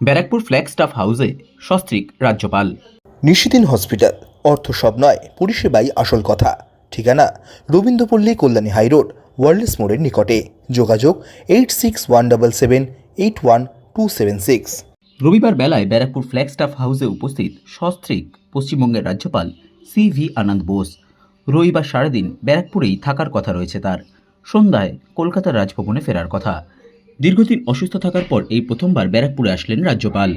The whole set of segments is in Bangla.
ব্যারাকপুর ফ্ল্যাগ স্টাফ হাউসে সস্ত্রীক রাজ্যপাল। নিশিদিন হসপিটাল অর্থ সব নয় পরিষেবাই আসল কথা। ঠিকানা রবীন্দ্রপল্লী কল্যাণী হাইরোড ওয়ার্ল্ডস মোড়ের নিকটে। যোগাযোগ eight six one double seven eight one two seven six. রবিবার বেলায় ব্যারাকপুর ফ্ল্যাগ স্টাফ হাউসে উপস্থিত সস্ত্রীক পশ্চিমবঙ্গের রাজ্যপাল সি ভি আনন্দ বোস। রবিবার সারাদিন ব্যারাকপুরেই থাকার কথা রয়েছে তার। সন্ধ্যায় কলকাতার রাজভবনে ফেরার কথা। দীর্ঘদিন অসুস্থ থাকার পর এই প্রথমবার ব্যারাকপুরে আসলেন রাজ্যপাল।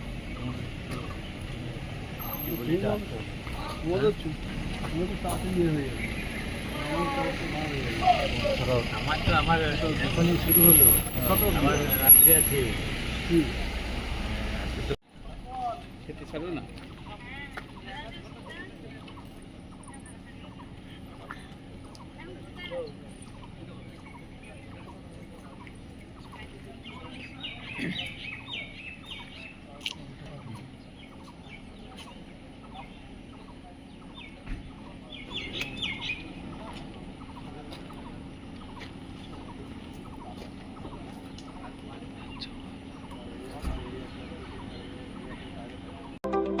आपके नेतृत्व के लिए दो मुख्यों में आइए श्रीमान আমার তো আমার তো যখনই শুরু হলো আমার রাত্রে আছে খেতে ছাড়ো না